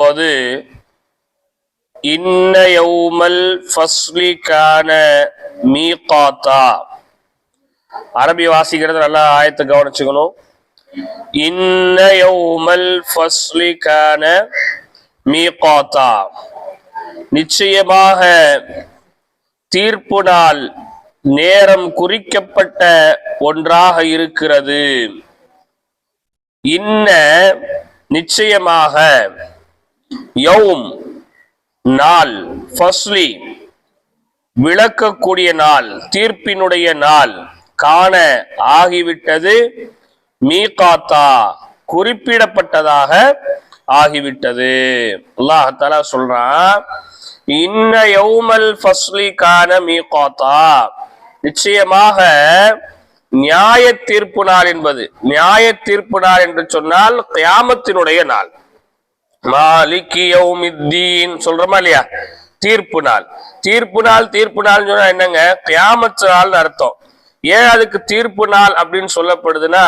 போது இன்ன யௌமல் ஃபஸ்லிக்கான கான மீகாத்தா. அரபி வாசிக்கிறது நல்லா ஆயத்தை கவனிச்சுக்கணும். இன்ன யௌமல் ஃபஸ்லிக்கான கான மீகாத்தா. நிச்சயமாக தீர்ப்பு நாள் நேரம் குறிக்கப்பட்ட ஒன்றாக இருக்கிறது. இன்ன நிச்சயமாக யௌம் நாள் ஃபஸ்லி விளக்கக்கூடிய நாள் தீர்ப்பினுடைய நாள் காண ஆகிவிட்டது மீகாத்தா குறிப்பிடப்பட்டதாக ஆகிவிட்டது. அல்லாஹாலா சொல்றான் இன்ன யௌமல் ஃபஸ்லி கான மீகாத்தா. நிச்சயமாக நியாய தீர்ப்பு நாள் என்பது நியாய தீர்ப்பு நாள் என்று சொன்னால் கியாமத்தினுடைய நாள். மாலிகி யௌமித்தீன். சொல்றோமா இல்லையா? தீர்ப்பு நாள். தீர்ப்பு நாள் தீர்ப்பு நாள் சொன்னா என்னங்க? கியாமத்து நாள்னு அர்த்தம். ஏன் அதுக்கு தீர்ப்பு நாள் அப்படின்னு சொல்லப்படுதுன்னா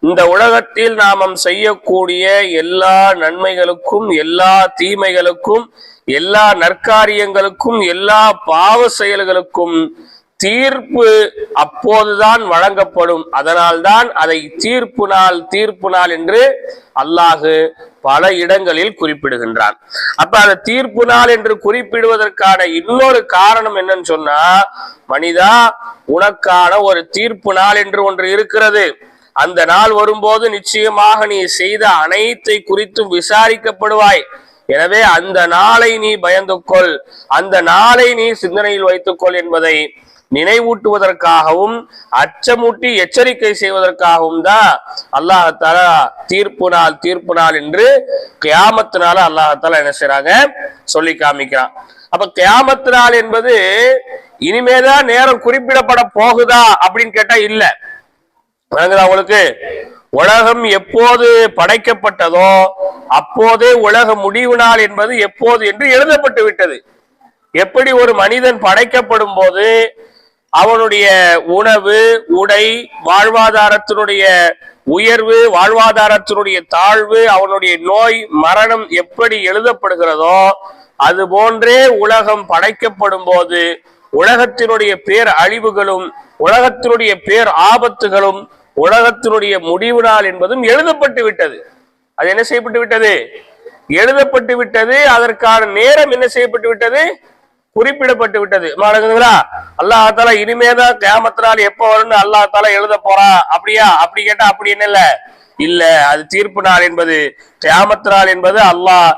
இந்த உலகத்தில் நாமம் செய்யக்கூடிய எல்லா நன்மைகளுக்கும் எல்லா தீமைகளுக்கும் எல்லா நற்காரியங்களுக்கும் எல்லா பாவ செயல்களுக்கும் தீர்ப்பு அப்போதுதான் வழங்கப்படும். அதனால்தான் அதை தீர்ப்பு நாள் தீர்ப்பு நாள் என்று அல்லாஹு பல இடங்களில் குறிப்பிடுகின்றான். அப்ப அந்த தீர்ப்பு நாள் என்று குறிப்பிடுவதற்கான இன்னொரு காரணம் என்னன்னு சொன்னா மனிதா உனக்கான ஒரு தீர்ப்பு நாள் என்று ஒன்று இருக்கிறது. அந்த நாள் வரும்போது நிச்சயமாக நீ செய்த அனைத்தை குறித்தும் விசாரிக்கப்படுவாய். எனவே அந்த நாளை நீ பயந்து கொள் அந்த நாளை நீ சிந்தனையில் வைத்துக்கொள் என்பதை நினைவூட்டுவதற்காகவும் அச்சமூட்டி எச்சரிக்கை செய்வதற்காகவும் தான் அல்லாஹால தீர்ப்பு நாள் தீர்ப்பு நாள் என்று கியாமத்தினால அல்லாஹால என்ன செய்யறாங்க சொல்லி காமிக்கிறான். அப்ப கியாமத்து நாள் என்பது இனிமேதான் நேரம் குறிப்பிடப்பட போகுதா அப்படின்னு கேட்டா இல்ல. வழங்குதா உங்களுக்கு? உலகம் எப்போது படைக்கப்பட்டதோ அப்போதே உலக முடிவு நாள் என்பது எப்போது என்று எழுதப்பட்டு விட்டது. எப்படி ஒரு மனிதன் படைக்கப்படும் போது அவனுடைய உணவு உடை வாழ்வாதாரத்தினுடைய உயர்வு வாழ்வாதாரத்தினுடைய தாழ்வு அவனுடைய நோய் மரணம் எப்படி எழுதப்படுகிறதோ அது போன்றே உலகம் படைக்கப்படும் போது உலகத்தினுடைய பேர் அழிவுகளும் உலகத்தினுடைய பேர் ஆபத்துகளும் உலகத்தினுடைய முடிவு நாள் என்பதும் எழுதப்பட்டு விட்டது. அது என்ன செய்யப்பட்டு விட்டது? எழுதப்பட்டு விட்டது அதற்கான நேரம் என்ன செய்யப்பட்டு விட்டது? குறிப்பிடப்பட்டு விட்டது. நடக்குதுங்களா அல்லாஹால இனிமேதான் கேமத்தினால் எப்ப வரும்னு அல்லாஹால எழுத போறா. அப்படியா? அப்படி கேட்டா அப்படி என்ன இல்ல? இல்ல அது தீர்ப்பு நாள் என்பது கேமத்து என்பது அல்லாஹ்